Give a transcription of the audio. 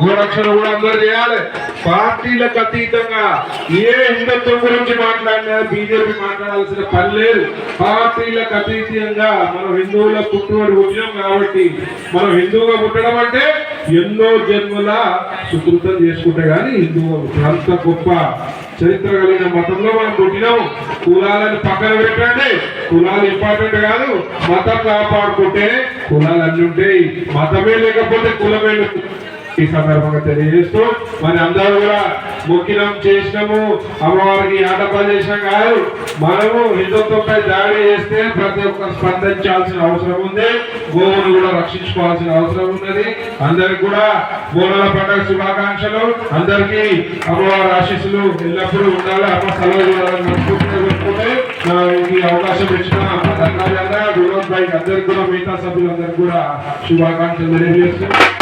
గోరక్షణ కూడా అందరూ చేయాలి. పార్టీలకు అతీతంగా ఏ హిందుత్వం గురించి మాట్లాడినా బీజేపీ మాట్లాడాల్సిన పని లేదు. పార్టీలకు అతీతంగా మనం హిందువుల పుట్టుబడి పుట్టినాం కాబట్టి మనం హిందువుగా పుట్టడం అంటే ఎన్నో జన్మల సుకృతం చేసుకుంటే కానీ హిందువుగా అంత గొప్ప చరిత్ర కలిగిన మతంలో మనం పుట్టినాం కులాలను పక్కన పెట్టండి. కులాలు ఇంపార్టెంట్ కాదు మతం కాపాడుకుంటే కులాలు అన్ని ఉంటాయి. మతమే లేకపోతే కులమే ఈ సందర్భంగా తెలియజేస్తూ మరి అందరూ కూడా మొక్కినం చేసినాము. అమ్మవారికి ఆటపాలు చేసినాం కాదు. మనము హిందుత్వంపై దాడి చేస్తే ప్రతి ఒక్క స్పందించాల్సిన అవసరం ఉంది. గోవును కూడా రక్షించుకోవాల్సిన అవసరం ఉన్నది. అందరికి కూడా బోనాల పండుగ శుభాకాంక్షలు. అందరికీ అమ్మవారి ఆశీస్సులు ఎల్లప్పుడూ ఉండాలి. అమ్మ సెలవు చూడాలని అవకాశం ఇచ్చిన అన్నయ్య వినోద్ భాయ్ అందరికి కూడా మిగతా సభ్యులందరికీ కూడా శుభాకాంక్షలు తెలియజేస్తున్నాను